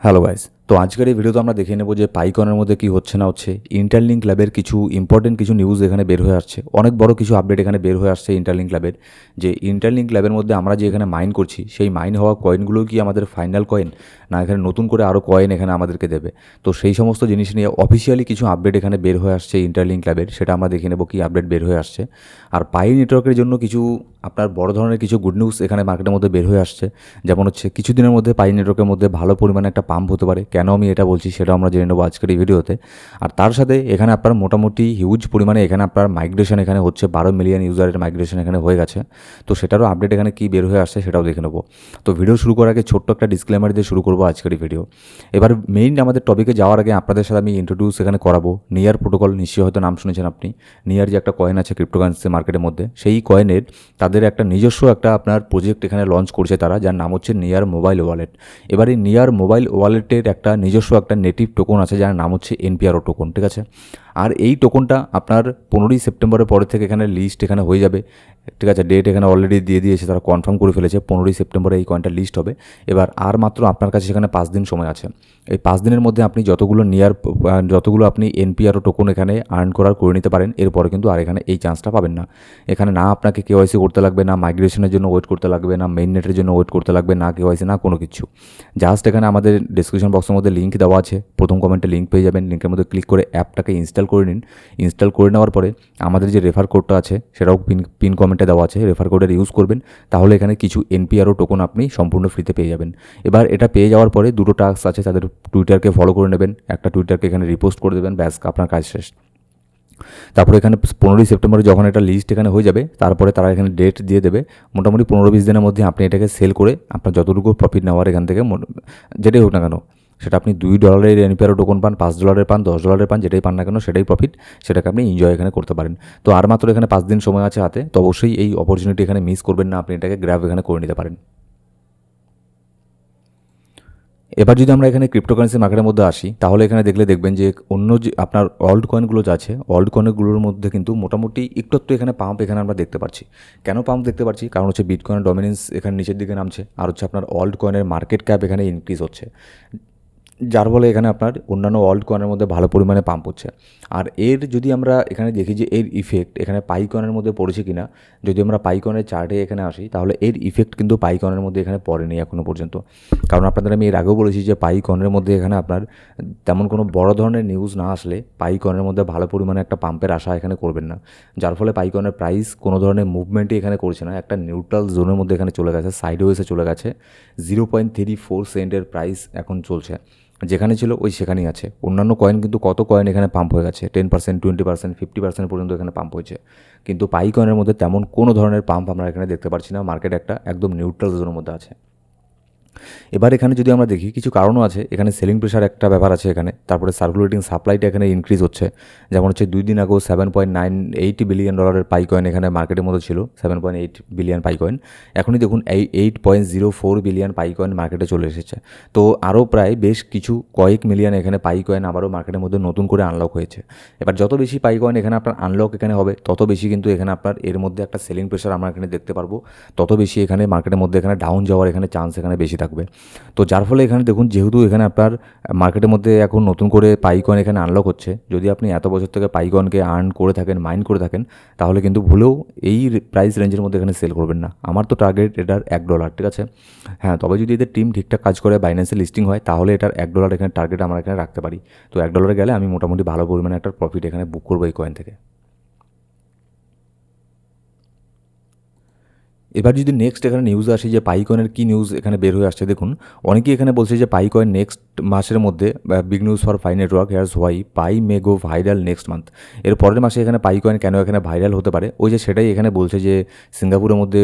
Hello guys তো আজকের এই ভিডিওতে আমরা দেখে নেব যে পাইকনের মধ্যে কি হচ্ছে না হচ্ছে। ইন্টারলিঙ্ক ক্লাবের কিছু ইম্পর্টেন্ট কিছু নিউজ এখানে বের হয়ে আসছে। অনেক বড় কিছু আপডেট এখানে বের হয়ে আসছে ইন্টারলিঙ্ক ক্লাবের যে ইন্টারলিঙ্ক ক্লাবের মধ্যে আমরা যে এখানে মাইন করছি, সেই মাইন হওয়া কয়েনগুলো কি আমাদের ফাইনাল কয়েন না, এখানে নতুন করে আরও কয়েন এখানে আমাদেরকে দেবে। তো সেই সমস্ত জিনিস নিয়ে অফিসিয়ালি কিছু আপডেট এখানে বের হয়ে আসছে ইন্টারলিঙ্ক ক্লাবের সেটা আমরা দেখে নেব কি আপডেট বের হয়ে আসছে। আর পাই নেটওয়ার্কের জন্য কিছু আপনার বড় ধরনের কিছু গুড নিউজ এখানে মার্কেটের মধ্যে বের হয়ে আসছে। যেমন হচ্ছে, কিছুদিনের মধ্যে পাই নেটওয়ার্কের মধ্যে ভালো পরিমাণে একটা পাম্প হতে পারে। কেন আমি এটা বলছি সেটাও আমরা জেনে নেব আজকের এই ভিডিওতে। আর তার সাথে এখানে আপনার মোটামুটি হিউজ পরিমাণে এখানে আপনার মাইগ্রেশন এখানে হচ্ছে, বারো মিলিয়ন ইউজারের মাইগ্রেশন এখানে হয়ে গেছে। তো সেটারও আপডেট এখানে কী বের হয়ে আসছে সেটাও দেখে নেব। তো ভিডিও শুরু করার আগে ছোট্ট একটা ডিসক্লেমার দিয়ে শুরু করব আজকের এই ভিডিও এবার মেইন আমাদের টপিকে যাওয়ার আগে আপনাদের সাথে আমি ইন্ট্রোডিউস এখানে করাবো। নিয়ার প্রোটোকল নিশ্চয়ই হয়তো নাম শুনেছেন আপনি। নিয়ার যে একটা কয়েন আছে ক্রিপ্টোকারেন্সি মার্কেটের মধ্যে, সেই কয়েনের তাদের একটা নিজস্ব একটা আপনার প্রজেক্ট এখানে লঞ্চ করছে তারা, যার নাম হচ্ছে নিয়ার মোবাইল ওয়ালেট এবার এই নিয়ার মোবাইল ওয়ালেটের একটা নিজস্ব একটা নেটিভ টোকন আছে যার নাম হচ্ছে এনপিআরও টোকন ঠিক আছে? আর এই টোকনটা আপনার পনেরোই সেপ্টেম্বরের পরে থেকে এখানে লিস্ট এখানে হয়ে যাবে। ঠিক আছে ডেট এখানে অলরেডি দিয়ে দিয়েছে, তারা কনফার্ম করে ফেলেছে, পনেরোই সেপ্টেম্বরে এই কয়েনটা লিস্ট হবে। এবার আর মাত্র আপনার কাছে সেখানে পাঁচ দিন সময় আছে। এই পাঁচ দিনের মধ্যে আপনি যতগুলো নিয়ার যতগুলো আপনি এনপিআরও টোকন এখানে আর্ন করার করে নিতে পারেন, এরপরে কিন্তু আর এখানে এই চান্সটা পাবেন না। এখানে না আপনাকে কেওয়াইসি করতে লাগবে, না মাইগ্রেশনের জন্য ওয়েট করতে লাগবে, না মেইন নেটের জন্য ওয়েট করতে লাগবে, না কেওয়াইসি না কোনো কিছু। জাস্ট এখানে আমাদের ডিসক্রিপশন বক্সের মধ্যে লিঙ্ক দেওয়া আছে, প্রথম কমেন্টে লিঙ্ক পেয়ে যাবেন লিঙ্কের মধ্যে ক্লিক করে অ্যাপটাকে ইনস্টল করে নিন। ইনস্টল করে নেওয়ার পরে আমাদের যে রেফার কোডটা আছে, সেটাও পিন পিন কমেন্টে দেওয়া আছে। রেফার কোডের ইউজ করবেন। তাহলে এখানে কিছু এনপিআরও টোকন আপনি সম্পূর্ণ ফ্রিতে পেয়ে যাবেন। এবার এটা পেয়ে যাওয়ার পরে দুটো টাস্ক আছে, তাদের টুইটারকে ফলো করে নেবেন। একটা টুইটারকে এখানে রিপোস্ট করে দেবেন। ব্যাস, আপনার কাজ শেষ। তারপরে এখানে পনেরোই সেপ্টেম্বরে যখন একটা লিস্ট এখানে হয়ে যাবে, তারপরে তারা এখানে ডেট দিয়ে দেবে। মোটামুটি পনেরো বিশ দিনের মধ্যে আপনি এটাকে সেল করে আপনার যতটুকু প্রফিট নেওয়ার এখান থেকে যেটাই হোক না কেন সেটা আপনি দুই ডলারের এনপিআর টোকন পান, পাঁচ ডলারের পান, দশ ডলারের পান, যেটাই পান না কেন, সেটাই প্রফিট সেটাকে আপনি এনজয় এখানে করতে পারেন। তো আর মাত্র এখানে পাঁচ দিন সময় আছে হাতে, তো অবশ্যই এই অপরচুনিটি এখানে মিস করবেন না, আপনি এটাকে গ্র্যাব এখানে করে নিতে পারেন। এবার যদি আমরা এখানে ক্রিপ্টোকারেন্সি মার্কেটের মধ্যে আসি, তাহলে এখানে দেখলে দেখবেন যে অন্য যে আপনার অল্ড কয়েনগুলো আছে অল্ড কয়েনগুলোর মধ্যে কিন্তু মোটামুটি একটু একটু এখানে পাম্প এখানে আমরা দেখতে পাচ্ছি। কেন পাম্প দেখতে পাচ্ছি? কারণ হচ্ছে বিটকয়েনের ডমিনেন্স এখানে নিচের দিকে নামছে, আর হচ্ছে আপনার অল্ড কয়েনের মার্কেট ক্যাপ এখানে ইনক্রিজ হচ্ছে। যার ফলে এখানে আপনার অন্যান্য ওয়ার্ল্ড কয়েনের মধ্যে ভালো পরিমাণে পাম্প হচ্ছে। আর এর যদি আমরা এখানে দেখি যে এর ইফেক্ট এখানে পাইকনের মধ্যে পড়েছে কিনা, যদি আমরা পাইকনের চার্টে এখানে আসি, তাহলে এর ইফেক্ট কিন্তু পাইকনের মধ্যে এখানে পড়েনি এখনও পর্যন্ত। কারণ আপনাদের আমি এর আগেও বলেছি যে পাইকনের মধ্যে এখানে আপনার তেমন কোনো বড় ধরনের নিউজ না আসলে পাইকনের মধ্যে ভালো পরিমাণে একটা পাম্পের আশা এখানে করবেন না। যার ফলে পাইকনের প্রাইস কোনো ধরনের মুভমেন্টই এখানে করছে না। একটা নিউট্রাল জোনের মধ্যে এখানে চলে গেছে সাইড ওয়েসে চলে গেছে। জিরো পয়েন্ট থ্রি ফোর সেন্টের প্রাইস এখন চলছে। যেখানে ছিল ওই সেখানেই আছে। অন্যান্য কয়েন কিন্তু কত কয়েন এখানে পাম্প হয়ে গেছে? Ten percent twenty percent fifty percent পর্যন্ত এখানে পাম্প হয়েছে। কিন্তু পাই কয়েনের মধ্যে তেমন কোনো ধরনের পাম্প আমরা এখানে দেখতে পাচ্ছি না। মার্কেট একটা একদম নিউট্রাল জোনের মধ্যে আছে। এবার এখানে যদি আমরা দেখি, কিছু কারণও আছে। এখানে সেলিং প্রেশার একটা ব্যাপার আছে এখানে। তারপরে সার্কুলেটিং সাপ্লাইটা এখানে ইনক্রিজ হচ্ছে। যেমন হচ্ছে দুই দিন আগেও seven point nine eight billion ডলারের পাই কয়েন এখানে মার্কেটের মধ্যে ছিল seven point eight billion Pi coin এখনই দেখুন এই eight point zero four billion Pi coin মার্কেটে চলে এসেছে। তো আরও প্রায় বেশ কিছু কয়েক মিলিয়ন এখানে পাই কয়েন আবারও মার্কেটের মধ্যে নতুন করে আনলক হয়েছে। এবার যত বেশি পাই কয়েন এখানে আপনার আনলক এখানে হবে, তত বেশি কিন্তু এখানে আপনার এর মধ্যে একটা সেলিং প্রেশার আমরা এখানে দেখতে পারব। তত বেশি এখানে মার্কেটের মধ্যে এখানে ডাউন যাওয়ার এখানে চান্স এখানে বেশি থাকবে। তো যার ফলে এখানে দেখুন, যেহেতু এখানে আপনার মার্কেটের মধ্যে এখন নতুন করে পাইকন এখানে আনলক হচ্ছে, যদি আপনি এত বছর থেকে পাইকনকে আর্ন করে থাকেন মাইন্ড করে থাকেন, তাহলে কিন্তু ভুলেও এই প্রাইস রেঞ্জের মধ্যে এখানে সেল করবেন না। আমার তো টার্গেট এটার এক ডলার ঠিক আছে? হ্যাঁ তবে যদি এদের টিম ঠিকঠাক কাজ করে বাইন্যান্সে লিস্টিং হয়, তাহলে এটার এক ডলার এখানে টার্গেট আমরা এখানে রাখতে পারি। তো এক ডলারে গেলে আমি মোটামুটি ভালো পরিমাণে একটা প্রফিট এখানে বুক করব এই কয়েন থেকে। এবার যদি নেক্সট এখানে নিউজ আসে যে পাইকনের কী নিউজ এখানে বের হয়ে আসছে, দেখুন, অনেকেই এখানে বলছে যে পাইকয়েন নেক্সট মাসের মধ্যে big news for Pi network here's why Pi may go viral next month এর পরের মাসে এখানে পাইকয়েন কেন এখানে ভাইরাল হতে পারে? ওই যে সেটাই এখানে বলছে যে সিঙ্গাপুরের মধ্যে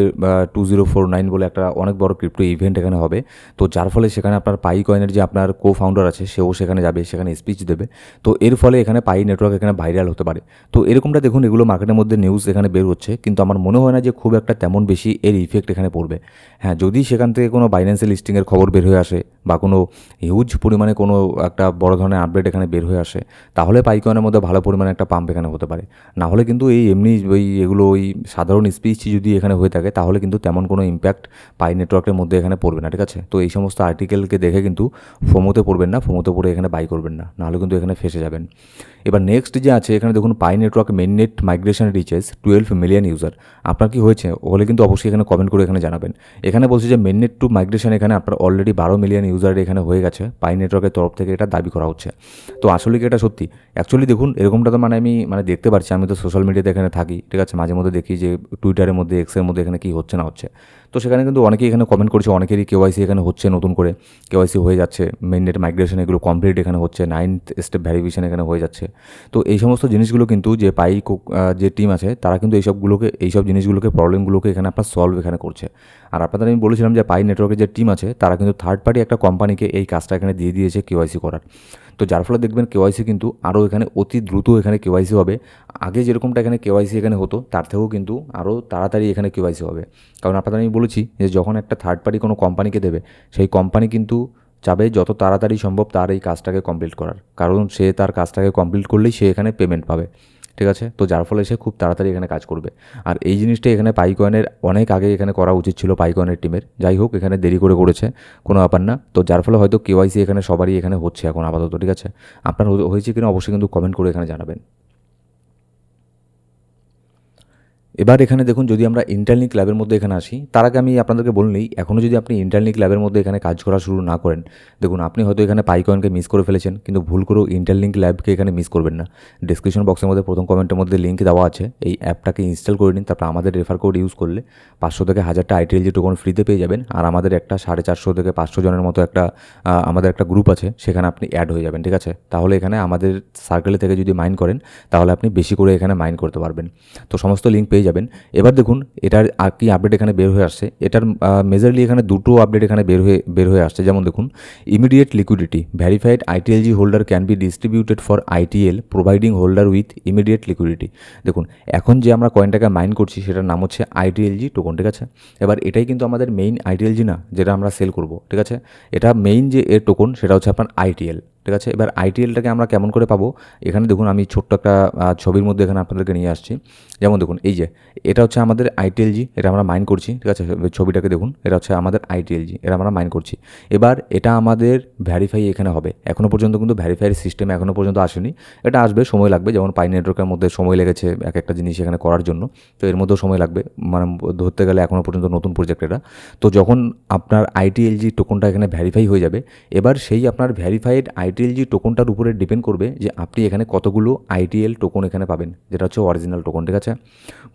টু জিরো ফোর নাইন বলে একটা অনেক বড় ক্রিপ্টো ইভেন্ট এখানে হবে। তো যার ফলে সেখানে আপনার পাই কয়েনের যে আপনার কো ফাউন্ডার আছে, সেও সেখানে যাবে, সেখানে স্পিচ দেবে। তো এর ফলে এখানে পাই নেটওয়ার্ক এখানে ভাইরাল হতে পারে। তো এরকমটা দেখুন, এগুলো মার্কেটের মধ্যে নিউজ এখানে বের হচ্ছে। কিন্তু আমার মনে হয় না যে খুব একটা তেমন বেশি এর ইফেক্ট এখানে পড়বে। হ্যাঁ যদি সেখান থেকে কোনো বাইন্যান্সের লিস্টিংয়ের খবর বের হয়ে আসে বা কোনো হিউজ পরিমাণে কোনো একটা বড় ধরনের আপডেট এখানে বের হয়ে আসে, তাহলে পাইকনের মধ্যে ভালো পরিমাণে একটা পাম্প এখানে হতে পারে। না হলে কিন্তু এই এমনি ওই এগুলো ওই সাধারণ স্পিচ যদি এখানে হয়ে থাকে, তাহলে কিন্তু তেমন কোনো ইম্প্যাক্ট পাই নেটওয়ার্কের মধ্যে এখানে পড়বে না, ঠিক আছে? তো এই সমস্ত আর্টিকেলকে দেখে কিন্তু ফোমোতে পড়বেন না ফোমোতে পড়ে এখানে বাই করবেন না, নাহলে কিন্তু এখানে ফেসে যাবেন। এবার নেক্সট যে আছে, এখানে দেখুন Pi network mainnet migration reaches twelve million user আপনার কি হয়েছে? হলে কিন্তু অবশ্যই এখানে কমেন্ট করে এখানে জানাবেন। এখানে বলছে যে মেন নেট টু মাইগ্রেশন এখানে আপনার অলরেডি বারো মিলিয়ন ইউজার এখানে হয়ে গেছে পাই নেটওয়ার্কের তরফ থেকে এটা দাবি করা হচ্ছে। তো আসলে কি এটা সত্যি? অ্যাকচুয়ালি দেখুন, এরকমটা তো মানে আমি মানে দেখতে পারছি, আমি তো সোশ্যাল মিডিয়াতে এখানে থাকি, ঠিক আছে? মাঝে মধ্যে দেখি যে টুইটারের মধ্যে এক্সের মধ্যে এখানে কী হচ্ছে না হচ্ছে। তো সেখানে কিন্তু অনেকেই এখানে কমেন্ট করছে, অনেকেরই কেওয়াইসি এখানে হচ্ছে নতুন করে। কেওয়াইসি হয়ে যাচ্ছে মেন নেট মাইগ্রেশন এগুলো কমপ্লিট এখানে হচ্ছে নাইনথ স্টেপ ভ্যারিফিকেশন এখানে হয়ে যাচ্ছে। তো এই সমস্ত জিনিসগুলো কিন্তু যে পাই যে টিম আছে, তারা কিন্তু এইসবগুলোকে, এইসব জিনিসগুলোকে প্রবলেমগুলোকে এখানে আপনার সলভ এখানে করছে। আর আপনাদের আমি বলেছিলাম যে পাই নেটওয়ার্কের যে টিম আছে, তারা কিন্তু থার্ড পার্টি একটা কোম্পানিকে এই কাজটা এখানে দিয়ে দিয়েছে কেওয়াইসি করার। তো যার ফলে দেখবেন কেওয়াইসি কিন্তু আরও এখানে অতি দ্রুত এখানে কেওয়াইসি হবে। আগে যেরকমটা এখানে কেওয়াইসি এখানে হতো, তার থেকেও কিন্তু আরও তাড়াতাড়ি এখানে কেওয়াইসি হবে। কারণ আপনাদের আমি বলেছি যে যখন একটা থার্ড পার্টি কোনো কোম্পানিকে দেবে, সেই কোম্পানি কিন্তু চাবে যত তাড়াতাড়ি সম্ভব তার এই কাজটাকে কমপ্লিট করার। কারণ সে তার কাজটাকে কমপ্লিট করলেই সে এখানে পেমেন্ট পাবে। ঠিক আছে? তো যার ফলে সে খুব তাড়াতাড়ি এখানে কাজ করবে। আর এই জিনিসটা এখানে পাইকয়নের অনেক আগে এখানে করা উচিত ছিল পাইকয়নের টিমের যাই হোক, এখানে দেরি করে করেছে, কোনো ব্যাপার না। তো যার ফলে হয়তো কেওয়াইসি এখানে সবারই এখানে হচ্ছে এখন আপাতত, ঠিক আছে? আপনার হয়েছে কিনা অবশ্যই কিন্তু কমেন্ট করে এখানে জানাবেন। এবার এখানে দেখুন, যদি আমরা ইন্টারলিঙ্ক ল্যাবের মধ্যে এখানে আসি, তার আগে আমি আপনাদেরকে বললেই এখনও যদি আপনি ইন্টারলিঙ্ক ল্যাবের মধ্যে এখানে কাজ করা শুরু না করেন, দেখুন, আপনি হয়তো এখানে পাইকয়েনকে মিস করে ফেলেছেন, কিন্তু ভুল করেও ইন্টারলিঙ্ক ল্যাবকে এখানে মিস করবেন না। ডিসক্রিপশন বক্সের মধ্যে প্রথম কমেন্টের মধ্যে লিঙ্ক দেওয়া আছে, এই অ্যাপটাকে ইনস্টল করে নিন, তারপর আমাদের রেফার কোড ইউজ করলে পাঁচশো থেকে হাজারটা আইটিএলজি টোকন ফ্রিতে পেয়ে যাবেন, আর আমাদের একটা সাড়ে চারশো থেকে পাঁচশো জনের মতো একটা আমাদের একটা গ্রুপ আছে, সেখানে আপনি অ্যাড হয়ে যাবেন, ঠিক আছে? তাহলে এখানে আমাদের সার্কেলে থেকে যদি মাইন করেন, তাহলে আপনি বেশি করে এখানে মাইন করতে পারবেন। তো সমস্ত লিঙ্ক পেয়ে যাবেন। এবার দেখুন, এটার আর কি আপডেট এখানে বের হয়ে আসছে? এটার মেজারলি এখানে দুটো আপডেট এখানে বের হয়ে বের হয়ে আসছে। যেমন দেখুন immediate liquidity verified ITLG holder can be distributed for ITL providing holder with immediate liquidity দেখুন, এখন যে আমরা কয়েনটাকে মাইন করছি, সেটার নাম হচ্ছে আইটিএলজি টোকন ঠিক আছে? এবার এটাই কিন্তু আমাদের মেইন আইটিএলজি না, যেটা আমরা সেল করব, ঠিক আছে? এটা মেইন যে এর টোকন সেটা হচ্ছে আপনার আইটিএল ঠিক আছে? এবার আইটিএলটাকে আমরা কেমন করে পাবো? এখানে দেখুন আমি ছোট্ট একটা ছবির মধ্যে এখানে আপনাদেরকে নিয়ে আসছি। যেমন দেখুন, এই যে, এটা হচ্ছে আমাদের আইটিএলজি এটা আমরা মাইন করছি, ঠিক আছে? ছবিটাকে দেখুন, এটা হচ্ছে আমাদের আইটিএলজি এটা আমরা মাইন করছি। এবার এটা আমাদের ভ্যারিফাই এখানে হবে। এখনও পর্যন্ত কিন্তু ভ্যারিফাইয়ের সিস্টেম এখনও পর্যন্ত আসেনি। এটা আসবে, সময় লাগবে, যেমন পাই নেটওয়ার্কের মধ্যে সময় লেগেছে এক একটা জিনিস এখানে করার জন্য। তো এর মধ্যেও সময় লাগবে মানে ধরতে গেলে এখনও পর্যন্ত নতুন প্রজেক্ট এটা। তো যখন আপনার আইটিএলজি টোকনটা এখানে ভ্যারিফাই হয়ে যাবে, এবার সেই আপনার ভ্যারিফাইড আইটিএলজি টোকনটার উপরে ডিপেন্ড করবে যে আপনি এখানে কতগুলো আইটিএল টোকন এখানে পাবেন, যেটা হচ্ছে অরিজিনাল টোকন ঠিক আছে?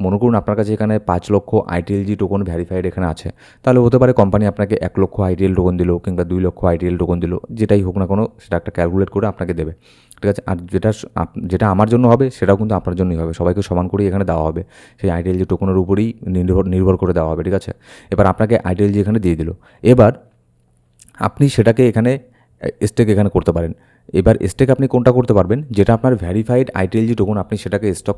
মনে করুন আপনার কাছে এখানে পাঁচ লক্ষ আইটিএলজি টোকন ভ্যারিফাইড এখানে আছে, তাহলে হতে পারে কোম্পানি আপনাকে এক লক্ষ আইটিএল টোকন দিল কিংবা দুই লক্ষ আইটিএল টোকন দিল, যেটাই হোক না কোনো সেটা একটা ক্যালকুলেট করে আপনাকে দেবে, ঠিক আছে? আর যেটা যেটা আমার জন্য হবে সেটাও কিন্তু আপনার জন্যই হবে, সবাইকে সমান করেই এখানে দেওয়া হবে, সেই আইটিএলজি টোকনের উপরেই নির্ভর নির্ভর করে দেওয়া হবে, ঠিক আছে? এবার আপনাকে আইটিএলজি এখানে দিয়ে দিল, এবার আপনি সেটাকে এখানে স্টেক এখানে করতে পারেন। এবার স্টেক আপনি কোনটা করতে পারবেন? যেটা আপনার ভ্যারিফাইড আইটিএলজি টোকন আপনি সেটাকে স্টক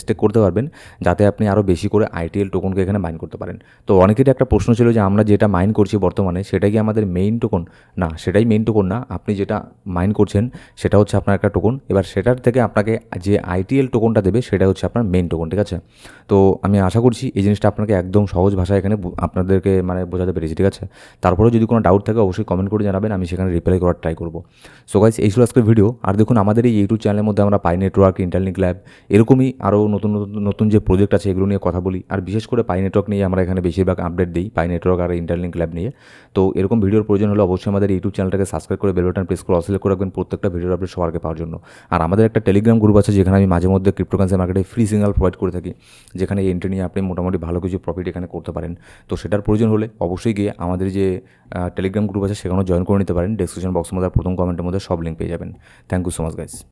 স্টেক করতে পারবেন, যাতে আপনি আরও বেশি করে আইটিএল টোকনকে এখানে মাইন করতে পারেন। তো অনেকেরই একটা প্রশ্ন ছিল যে আমরা যেটা মাইন করছি বর্তমানে সেটা কি আমাদের মেইন টোকন না, সেটাই মেইন টোকন না। আপনি যেটা মাইন করছেন, সেটা হচ্ছে আপনার একটা টোকন এবার সেটার থেকে আপনাকে যে আইটিএল টোকনটা দেবে সেটা হচ্ছে আপনার মেইন টোকন ঠিক আছে? তো আমি আশা করছি এই জিনিসটা আপনাকে একদম সহজ ভাষায় এখানে আপনাদেরকে মানে বোঝাতে পেরেছি, ঠিক আছে? তারপরেও যদি কোনো ডাউট থাকে, অবশ্যই কমেন্ট করে জানাবেন, আমি সেখানে রিপ্লাই করার ট্রাই করব। সো গাইস এই ছিল আজকের ভিডিও আর দেখুন, আমাদের এই ইউটিউব চ্যানেলের মধ্যে আমরা পাই নেটওয়ার্ক ইন্টারলিঙ্ক ল্যাব এরকমই আরও নতুন নতুন নতুন যে প্রজেক্ট আছে, এগুলো নিয়ে কথা বলি। আর বিশেষ করে পাই নেটওয়ার্ক নিয়ে আমরা এখানে বেশিরভাগ আপডেট দিই পাই নেটওয়ার্ক আর ইন্টারলিঙ্ক ল্যাব নিয়ে। তো এরকম ভিডিওর প্রয়োজন হলে অবশ্যই আমাদের ইউটিউব চ্যানেলটাকে সাবস্ক্রাইব করে বেল বাটন প্রেস করে অসিলেট করে রাখবেন প্রত্যেকটা ভিডিওর আপডেট সবার পাওয়ার জন্য। আর আমাদের একটা টেলিগ্রাম গ্রুপ আছে, যেখানে আমি মাঝে মধ্যে ক্রিপ্টোকারেন্সি মার্কেটে ফ্রি সিগনাল প্রোভাইড করে থাকি। যেখানে এন্ট্রি নিয়ে আপনি মোটামুটি ভালো কিছু প্রফিট এখানে করতে পারেন। তো সেটার প্রয়োজন হলে অবশ্যই গিয়ে আমাদের যে টেলিগ্রাম গ্রুপ আছে, সেখানেও জয়েন করে নিতে পারেন। ডিসক্রিপশন বক্সের মধ্যে প্রথম কমেন্টের মধ্যে সব লিঙ্ক পেয়ে যাবেন। Thank you so much guys